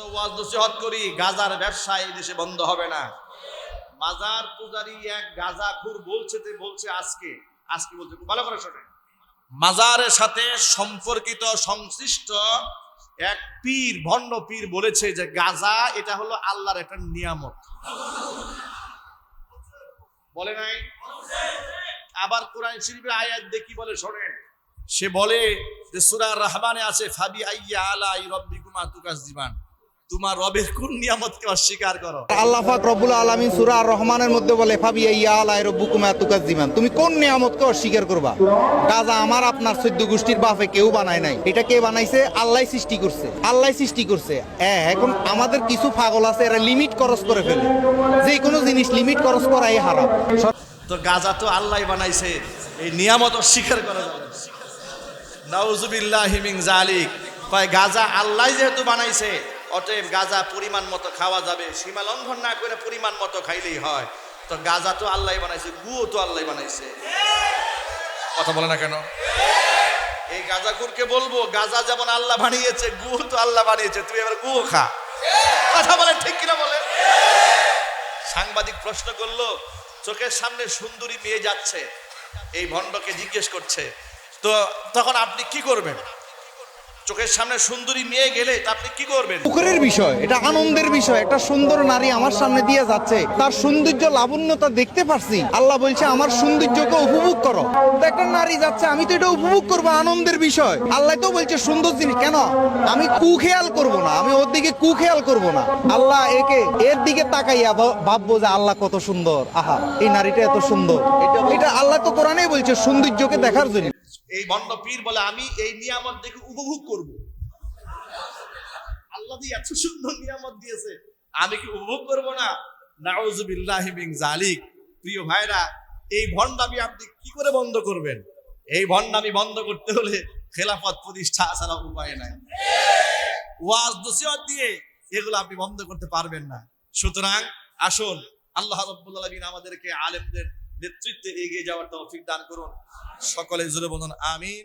ওয়াজ নসিহত করি, গাজার ব্যবসা এই দেশে বন্ধ হবে না। মাজার পূজারি এক গাজাখুর বলছে যে, বলছে আজকে আজকে বলছে ভালো করে শোনে মাজারের সাথে সম্পর্কিত সংশ্লিষ্ট এক পীর, ভণ্ড পীর বলেছে যে, গাজা এটা হলো আল্লাহর একটা নিয়ামত। বলে নাই? আবার কোরআন শরীফের আয়াত দেখি বলে শোনেন? সে বলে যে, সূরা রহমানে আছে, ফাবি আইয়া আলাই রব্বিকুমা তুকাজ্জিবান। তোমার রবের কোন নিয়ামতকে অস্বীকার করো? আল্লাহ পাক রব্বুল আলামিন সূরা আর রহমানের মধ্যে বলে ফাবিয়া ইয়া আলাই রব্বুকুমা তুকাজ্জিমান তুমি কোন নিয়ামতকে অস্বীকার করবা? গাজা আমার আপনার চোদ্দ গোষ্ঠীর বাপে কেউ বানায় নাই। এটা কে বানাইছে? আল্লাহ সৃষ্টি করছে। আল্লাহ সৃষ্টি করছে। হ্যাঁ এখন আমাদের কিছু পাগল আছে এরা লিমিট খরচ করে ফেলে। যে কোনো জিনিস লিমিট খরচ করাই হারাম। তো গাজা তো আল্লাহ বানাইছে এই নিয়ামত অস্বীকার করা যাবে। নাউজুবিল্লাহি মিন জালিক কয় গাজা আল্লাহ যেহেতু বানাইছে অতএব গাজা পরিমাণ মতো খাওয়া যাবে। সীমা লঙ্ঘন না করে পরিমাণ মতো খাইলেই হয়। তো গাজা তো আল্লাহ বানাইছে, গুও তো আল্লাহ বানাইছে। কথা বলে না কেন? এই গাজাকুরকে বলব, গাজা যেমন আল্লাহ বানিয়েছে গুহ তো আল্লাহ বানিয়েছে তুই এবার গুহ খা। কথা বলে ঠিক কিনা বলে সাংবাদিক প্রশ্ন করল, চোখের সামনে সুন্দরী মেয়ে যাচ্ছে। এই ভণ্ডকে জিজ্ঞেস করছে, তো তখন আপনি কি করবেন? চোখের সামনে সুন্দরী মেয়ে গেলে আপনি কি করবেন? পুকুরের বিষয়, এটা আনন্দের বিষয়। একটা সুন্দর নারী আমার সামনে দিয়ে যাচ্ছে। তার সৌন্দর্য, লাবণ্যতা দেখতে পারছি। আল্লাহ বলছে, আমার সৌন্দর্যকে উপভোগ করো। একটা নারী যাচ্ছে, আমি তো এটা উপভোগ করব, আনন্দের বিষয়। আল্লাহ তো বলছে, সুন্দর জিনিস, কেন? আমি কুখেয়াল করব না। আমি ওর দিকে কুখেয়াল করব না। আল্লাহ একে, এর দিকে তাকাইয়া ভাববো যে, আল্লাহ কত সুন্দর। আহা, এই নারীটা এত সুন্দর। এটা- আল্লাহ তো কোরআনেই বলছে, সৌন্দর্যকে দেখার জন্য। এই ভণ্ড পীর বলে, আমি এই নিয়ামত দেখে উপভোগ করব। আল্লাহ দিয়ে এত সুন্দর নিয়ামত দিয়েছে। আমি কি উপভোগ করব না? নাউজুবিল্লাহি মিন জালিক প্রিয় ভাইরা, এই আপনি কি করে বন্ধ করবেন? এই বন্ধ করতে হলে খেলাফত প্রতিষ্ঠা ছাড়া উপায় নাই। ওয়াজ দিয়ে এগুলো আপনি বন্ধ করতে পারবেন না। সুতরাং আসুন, আল্লাহ রাব্বুল আমাদেরকে আলেমদের নেতৃত্বে এগিয়ে যাওয়ার তৌফিক দান করুন। সকলে জুড়ে বলুন আমিন।